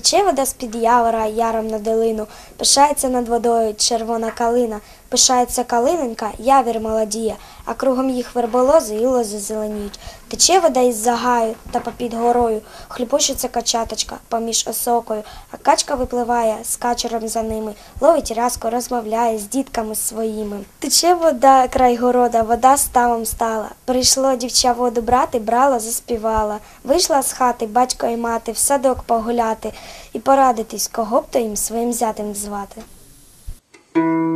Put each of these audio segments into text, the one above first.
Тече вода з-під явора яром на долину, пишається над водою червона калина, пишається калиненька, явір молодіє, а кругом їх верболози і лози зеленіють. Тече вода із загаю та попід горою, хлюпочеться качаточка поміж осокою, а качка випливає з качером за ними, ловить рязко, розмовляє з дітками своїми. Тече вода край города, вода ставом стала. Прийшло дівча воду брати, брала, заспівала. Вийшла з хати батько і мати в садок погуляти і порадитись, кого б то їм своїм зятем звати. –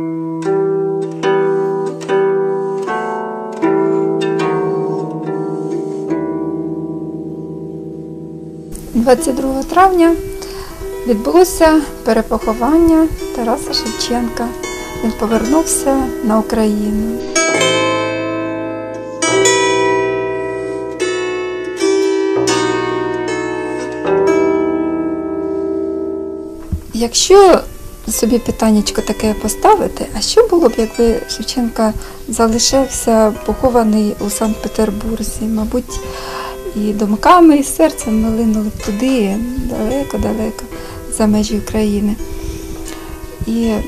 22 травня відбулося перепоховання Тараса Шевченка. Він повернувся на Україну. Якщо собі питаннячко таке поставити, а що було б, якби Шевченка залишився похований у Санкт-Петербурзі? Мабуть, і думками, і серцем ми линули туди, далеко-далеко за межі України. І е,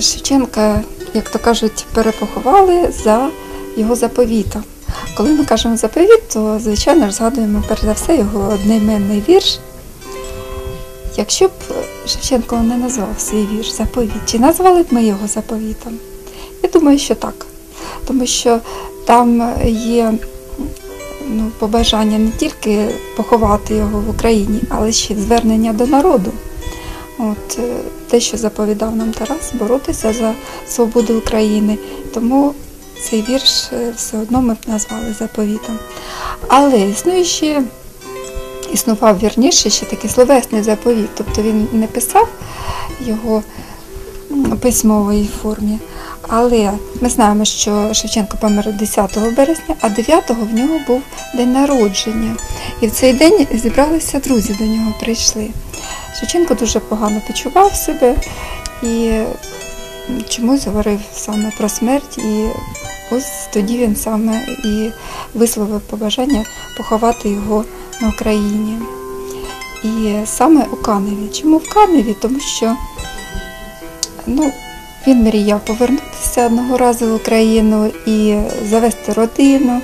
Шевченка, як то кажуть, перепоховали за його заповітом. Коли ми кажемо заповіт, то, звичайно згадуємо перш за все його одноіменний вірш. Якщо б Шевченко не назвав свій вірш заповіт, чи назвали б ми його заповітом? Я думаю, що так. Тому що там є ну, побажання не тільки поховати його в Україні, але ще звернення до народу. От, е, те, що заповідав нам Тарас, боротися за свободу України. Тому цей вірш е, все одно ми б назвали заповітом. Але існує ще існував вірніше ще такий словесний заповіт, тобто він не писав його у письмовій формі. Але ми знаємо, що Шевченко помер 10 березня, а 9-го в нього був день народження. І в цей день зібралися друзі до нього прийшли. Шевченко дуже погано почував себе і чомусь говорив саме про смерть. І ось тоді він саме і висловив побажання поховати його на Україні. І саме у Каневі. Чому в Каневі? Тому що ну, він мріяв повернутися одного разу в Україну і завести родину.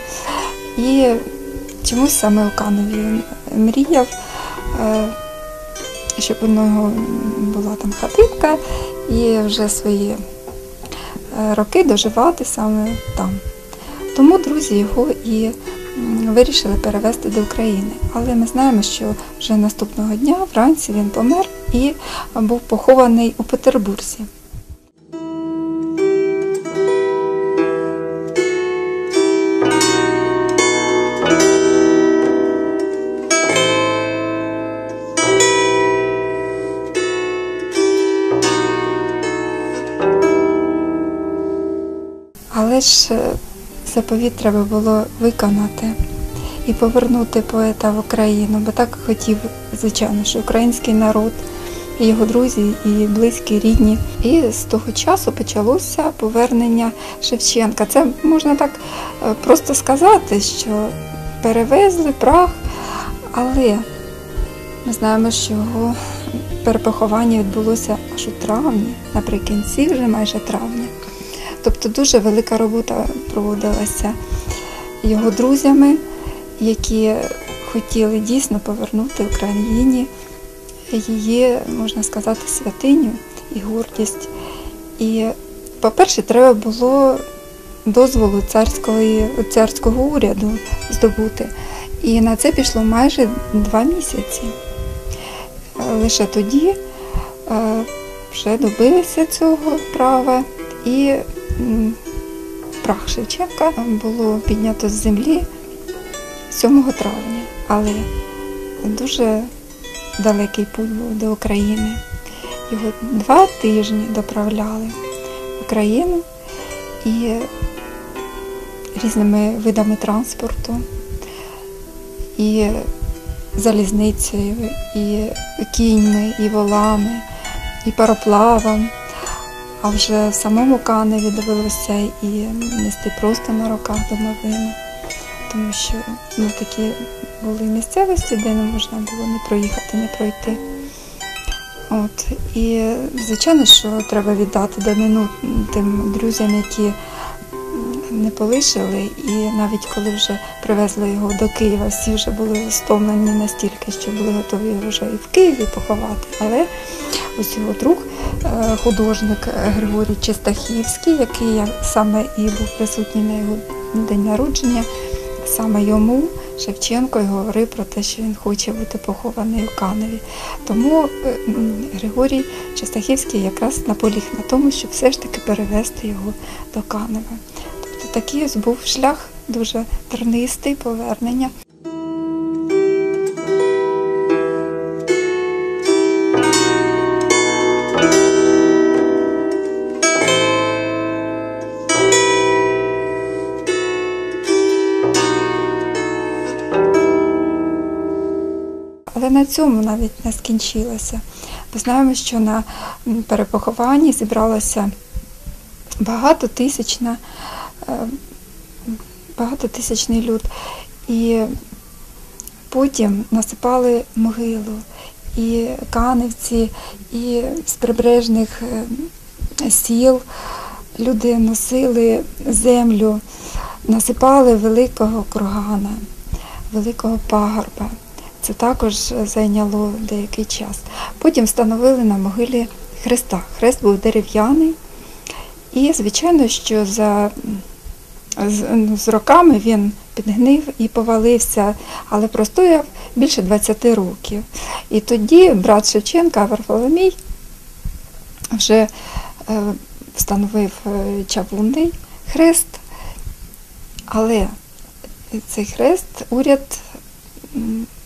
І чомусь саме у Каневі він мріяв, е, щоб у нього була там хатинка і вже свої е, роки доживати саме там. Тому друзі його і вирішили перевезти до України. Але ми знаємо, що вже наступного дня вранці він помер і був похований у Петербурзі. Але ж е, заповіт треба було виконати і повернути поета в Україну, бо так хотів, звичайно, що український народ, і його друзі, і близькі, рідні. І з того часу почалося повернення Шевченка. Це можна так е, просто сказати, що перевезли прах, але ми знаємо, що його перепоховання відбулося аж у травні, наприкінці вже майже травня. Тобто дуже велика робота проводилася його друзями, які хотіли дійсно повернути Україні її, можна сказати, святиню і гордість. І, по-перше, треба було дозволу царської, царського уряду здобути. І на це пішло майже два місяці. Лише тоді е, вже добилися цього права і прах Шевченка було піднято з землі 7 травня, але дуже далекий путь був до України. Його два тижні доправляли в Україну і різними видами транспорту, і залізницею, і кіньми, і волами, і пароплавом. А вже в самому Каневі дивилися і нести просто на руках домовину, тому що ну, такі були місцевості, де не можна було не проїхати, не пройти. От і звичайно, що треба віддати данину тим друзям, які не полишили, і навіть коли вже привезли його до Києва, всі вже були стомлені настільки, що були готові його вже і в Києві поховати. Але ось його друг, е, художник Григорій Чистахівський, який я саме і був присутній на його день народження, саме йому Шевченко й говорив про те, що він хоче бути похований у Каневі. Тому е, Григорій Чистахівський якраз наполіг на тому, щоб все ж таки перевести його до Канева. Такий був шлях дуже тернистий повернення. Але на цьому навіть не скінчилося. Ми знаємо, що на перепохованні зібралося багатотисячна, багатотисячний люд. І потім насипали могилу. І каневці, і з прибережних е, сіл люди носили землю, насипали великого кургана, великого пагорба. Це також зайняло деякий час. Потім встановили на могилі Христа. Хрест був дерев'яний, і, звичайно, що за, з, роками він підгнив і повалився, але простояв більше 20 років. І тоді брат Шевченка Варфоломій вже е, встановив е, чавунний хрест, але цей хрест уряд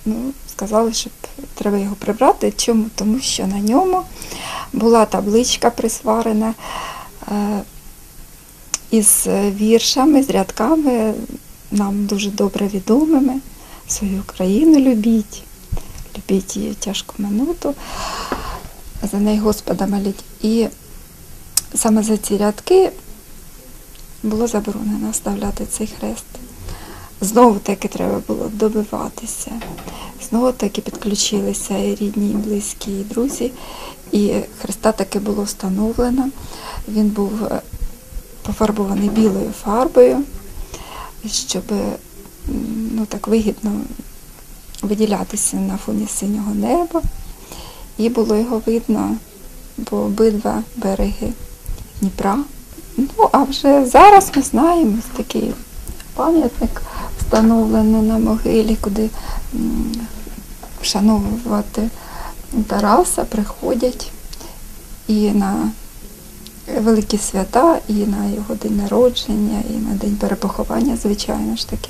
ну, сказали, що треба його прибрати. Чому? Тому що на ньому була табличка присварена е, із віршами, з рядками, нам дуже добре відомими. Свою країну любіть, любіть її тяжку минуту, за неї Господа моліть. І саме за ці рядки було заборонено вставляти цей хрест. Знову таки треба було добиватися. Знову таки підключилися і рідні, і близькі, і друзі. І Христа таки було встановлено. Він був е, пофарбований білою фарбою, щоб ну, так вигідно виділятися на фоні синього неба. І було його видно по обидва береги Дніпра. Ну, а вже зараз ми знаємо такий пам'ятник встановлено на могилі, куди вшановувати Тараса приходять і на великі свята, і на його день народження, і на день перепоховання, звичайно ж таки.